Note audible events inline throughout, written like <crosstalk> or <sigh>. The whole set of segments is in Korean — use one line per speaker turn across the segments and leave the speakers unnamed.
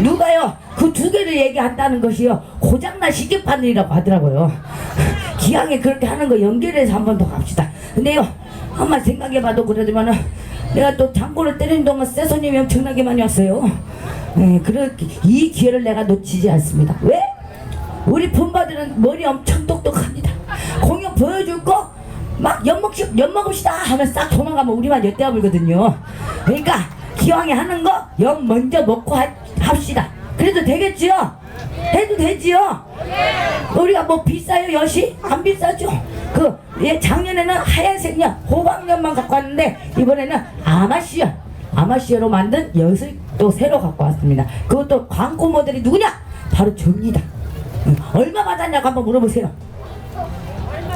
누가요? 그 두 개를 얘기한다는 것이요. 고장난 시계바늘이라고 하더라고요. 기왕에 그렇게 하는 거 연결해서 한 번 더 갑시다. 근데요 한 번 생각해봐도 그러지만은 내가 또 장고를 때리는 동안 새 손님이 엄청나게 많이 왔어요. 네, 그렇게 이 기회를 내가 놓치지 않습니다. 왜? 우리 품바들은 머리 엄청 똑똑합니다. 공연 보여줄 거 막 엿먹시, 엿먹읍시다 하면 싹 도망가면 우리만 엿대어 불거든요. 그러니까 기왕에 하는 거엿 먼저 먹고 하, 합시다 그래도 되겠지요? 해도 되지요? 우리가 뭐 비싸요 엿이? 안 비싸죠 그 예, 작년에는 하얀색 엿 호박엿만 갖고 왔는데 이번에는 아마시아 아마시아로 만든 엿을 또 새로 갖고 왔습니다 그것도 광고 모델이 누구냐? 바로 접니다 응, 얼마 받았냐고 한번 물어보세요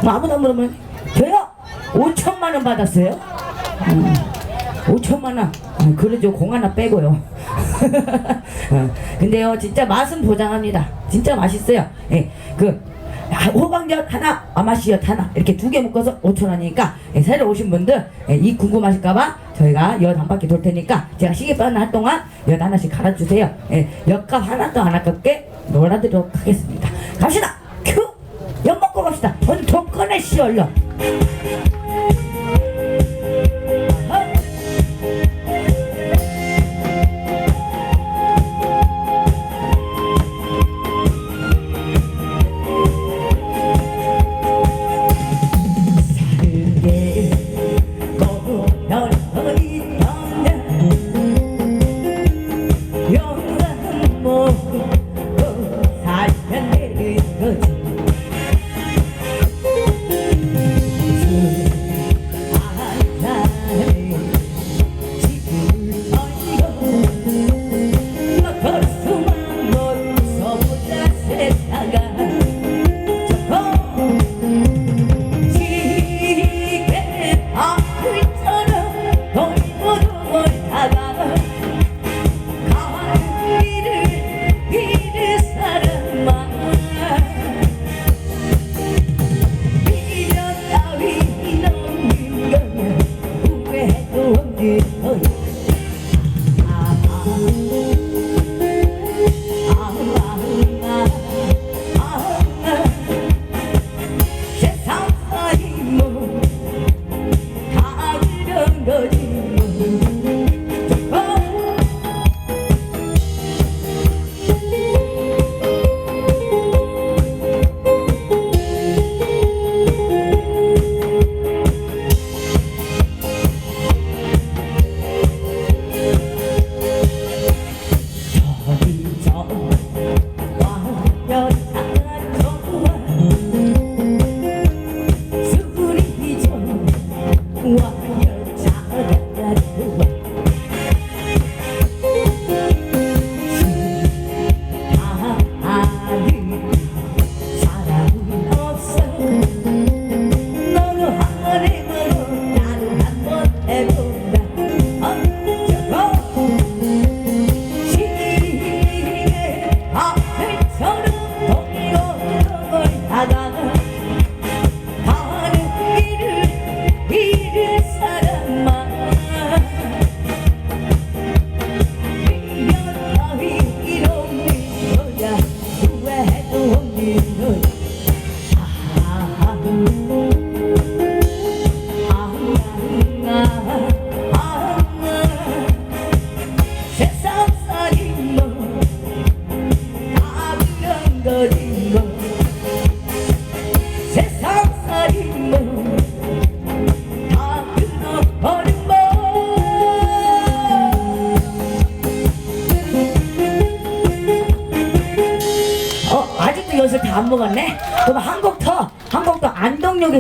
뭐 아무나 물으면 저요 5천만 원 받았어요. 음, 5천만 원. 음, 그러죠 공 하나 빼고요. <laughs> 어, 근데요 진짜 맛은 보장합니다. 진짜 맛있어요. 예, 그 호박엿 하나, 아마시엿 하나 이렇게 두 개 묶어서 5천 원이니까 예, 새로 오신 분들 예, 이 궁금하실까봐 저희가 엿 한 바퀴 돌 테니까 제가 시계 빠는 할 동안 엿 하나씩 갈아주세요. 예, 엿값 하나도 안 아깝게 놀아드리도록 하겠습니다. 갑시다. 큐. 엿 먹고 갑시다. 어디 돈 꺼내시 얼른.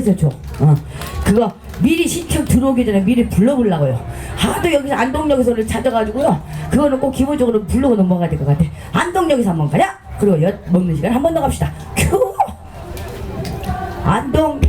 안동역에서 줘. 어, 그거 미리 신청 들어오기 전에 미리 불러보려고요. 하도 여기서 안동역에서를 찾아가지고요. 그거는 꼭 기본적으로 부르고 넘어가야 될 것 같아. 안동역에서 한번 가자. 그리고 엿 먹는 시간 한 번 더 갑시다. 큐! 안동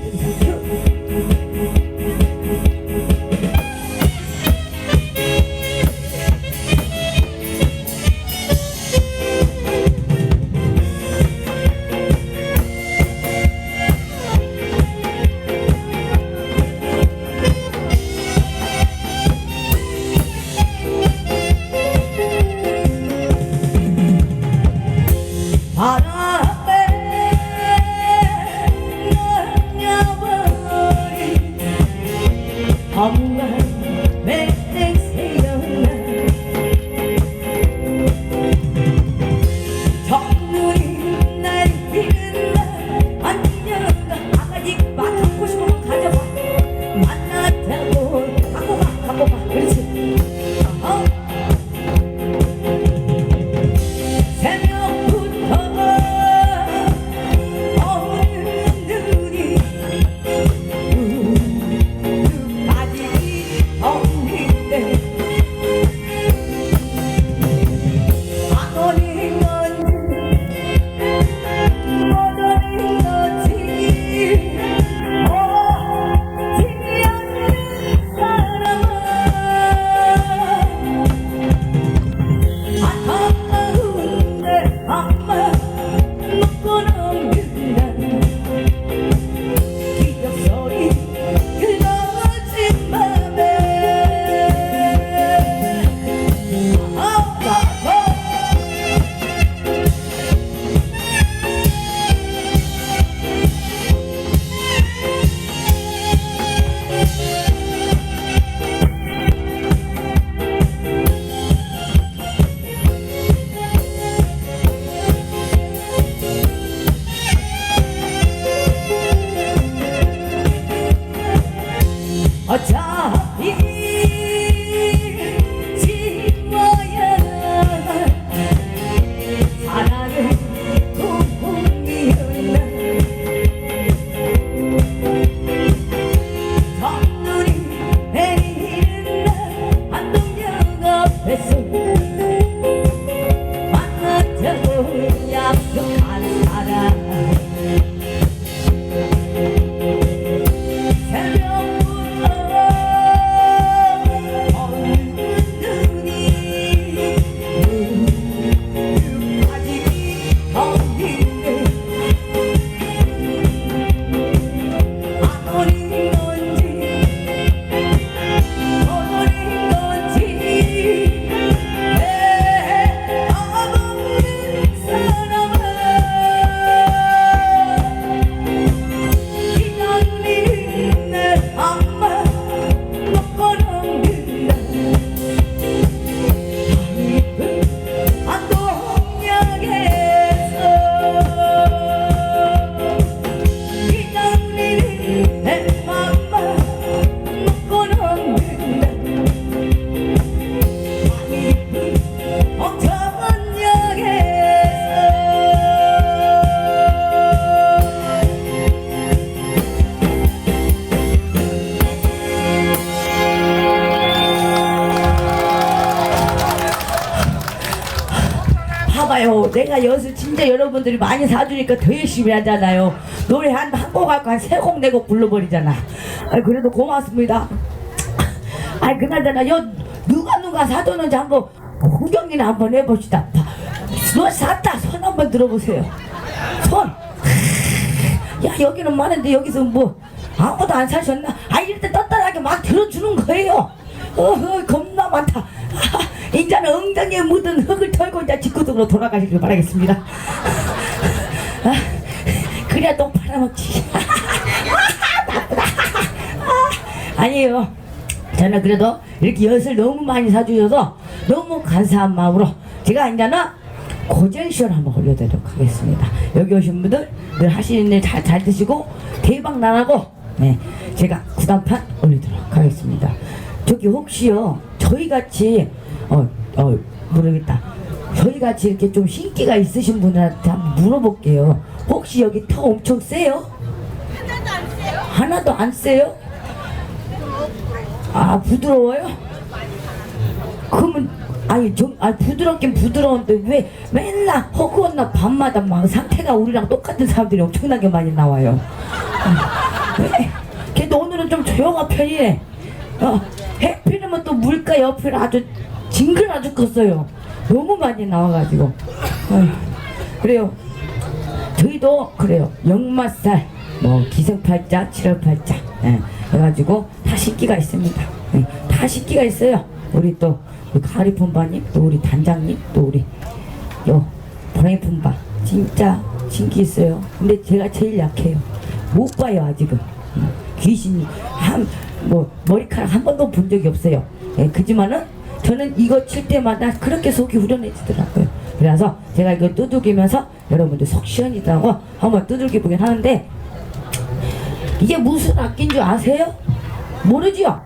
내가 여기서 진짜 여러분들이 많이 사주니까 더 열심히 하잖아요. 노래 한 한곡 할거 한세 곡 네 곡 불러버리잖아. 아, 그래도 고맙습니다. 아, 그나저나 여 누가 누가 사줬는지 한번 구경이나 한번 해봅시다. 봐. 너 샀다 손 한번 들어보세요. 손. 야 여기는 많은데 여기서 뭐 아무도 안 사셨나? 아 이럴 때 떳떳하게 막 들어주는 거예요. 어허 겁나 많다. 아, 이제는 엉덩이에 묻은 흙을 털고 이제 집구석으로 돌아가시길 바라겠습니다. 아, 그래야 똥 팔아먹지. 아, 아니에요. 저는 그래도 이렇게 엿을 너무 많이 사주셔서 너무 감사한 마음으로 제가 이제는 고전시를 한번 올려드리도록 하겠습니다. 여기 오신 분들 늘 하시는 일 잘 잘 드시고 대박 나라고 네 제가 구단판 올리도록 하겠습니다. 저기 혹시요 저희 같이 어 어 모르겠다. 저희 같이 이렇게 좀 신기가 있으신 분들한테 한번 물어볼게요. 혹시 여기 터 엄청 세요? 하나도 안 세요? 아 부드러워요? 그러면 아니 좀아 부드럽긴 부드러운데 왜 맨날 허구한 날 밤마다 막 상태가 우리랑 똑같은 사람들이 엄청나게 많이 나와요. 아, 왜? 걔도 오늘은 좀 조용한 편이네. 어, 해피르면 또 물가 옆을 아주 징그러 죽겠어요. 너무 많이 나와가지고. 아휴, 그래요. 저희도 그래요. 역마살, 뭐 기생팔자, 칠월팔자, 예, 해가지고 다 식기가 있습니다. 예, 다 식기가 있어요. 우리 또 우리 가리 품바님, 또 우리 단장님, 또 우리 요 보라이 품바 진짜 신기 있어요. 근데 제가 제일 약해요. 못 봐요 아직은. 음, 귀신이 한 뭐 머리카락 한 번도 본 적이 없어요. 예, 그지만은 저는 이거 칠 때마다 그렇게 속이 후련해지더라고요. 그래서 제가 이거 두들기면서 여러분들 속 시원이라고 한번 두들겨 보긴 하는데 이게 무슨 악기인 줄 아세요? 모르지요?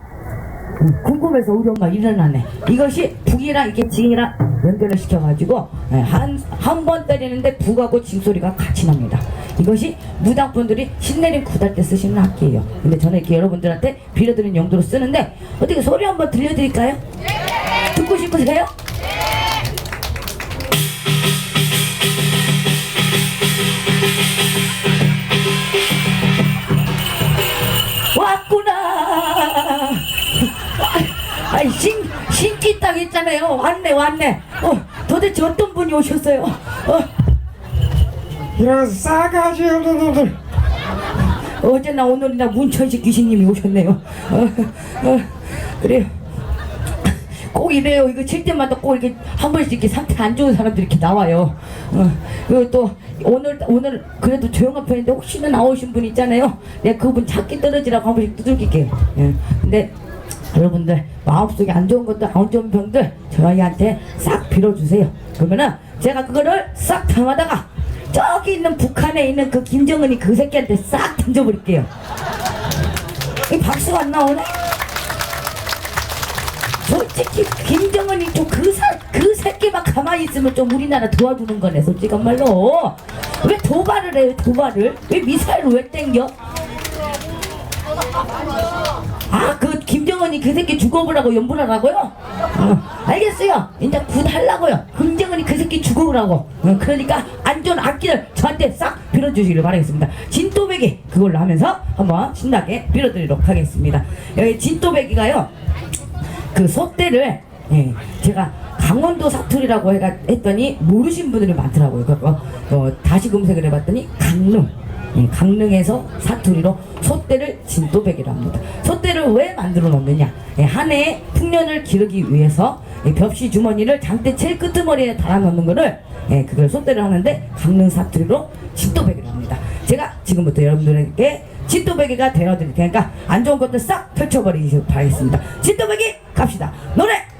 음, 궁금해서 우리 엄마 일어나네. 이것이 북이랑 이렇게 징이랑 연결을 시켜가지고 한 한 번 때리는데 북하고 징 소리가 같이 납니다. 이것이 무당분들이 신내림 구달 때 쓰시는 악기예요. 근데 저는 이렇게 여러분들한테 빌려드리는 용도로 쓰는데 어떻게 소리 한번 들려드릴까요? 듣고 싶으세요? 왔구나. 아이 신 신기 딱 있잖아요. 왔네 왔네. 어 도대체 어떤 분이 오셨어요? 어
이런 싸가지 없는 놈들
어제나 오늘이나 문천식 귀신님이 오셨네요. 어, 어 그래요. 꼭 이래요. 이거 칠 때마다 꼭 이렇게 한 번씩 이렇게 상태 안 좋은 사람들이 이렇게 나와요. 어, 그리고 또 오늘 오늘 그래도 조용한 편인데 혹시나 나오신 분 있잖아요. 내가 그분 작게 떨어지라고 한 번씩 두들길게요. 예. 근데 여러분들 마음속에 안 좋은 것들 안 좋은 병들 저희한테 싹 빌어주세요. 그러면은 제가 그거를 싹 담아다가 저기 있는 북한에 있는 그 김정은이 그 새끼한테 싹 던져버릴게요. 이 박수가 안 나오네? 솔직히 김정은이 좀그 그 새끼만 가만히 있으면 좀 우리나라 도와주는 거네 솔직한 말로. 왜 도발을 해요 도발을? 왜 미사일을 왜 땡겨? 아 그 김정은이 그 새끼 죽어보라고 연불하라고요? 어, 알겠어요. 이제 굿 하려고요. 김정은이 그 새끼 죽어보라고. 어, 그러니까 안전 악기를 저한테 싹 빌어주시기를 바라겠습니다. 진또배기 그걸로 하면서 한번 신나게 빌어드리도록 하겠습니다. 여기 진또배기가요 그 소떼를 예, 제가 강원도 사투리라고 해가 했더니 모르신 분들이 많더라고요. 그래서 어, 다시 검색을 해봤더니 강릉. 예, 강릉에서 사투리로 소떼를 진또백이라고 합니다. 소떼를 왜 만들어 놓느냐? 예, 한 해의 풍년을 기르기 위해서 예, 벽시 주머니를 장대 제일 끄트머리에 달아 놓는 거를 예, 그걸 소떼를 하는데 강릉 사투리로 진또백이라고 합니다. 제가 지금부터 여러분들에게 진또배기가 되어드릴 테니까 안 좋은 것들 싹 펼쳐버리시길 바라겠습니다. 진또배기 갑시다. 노래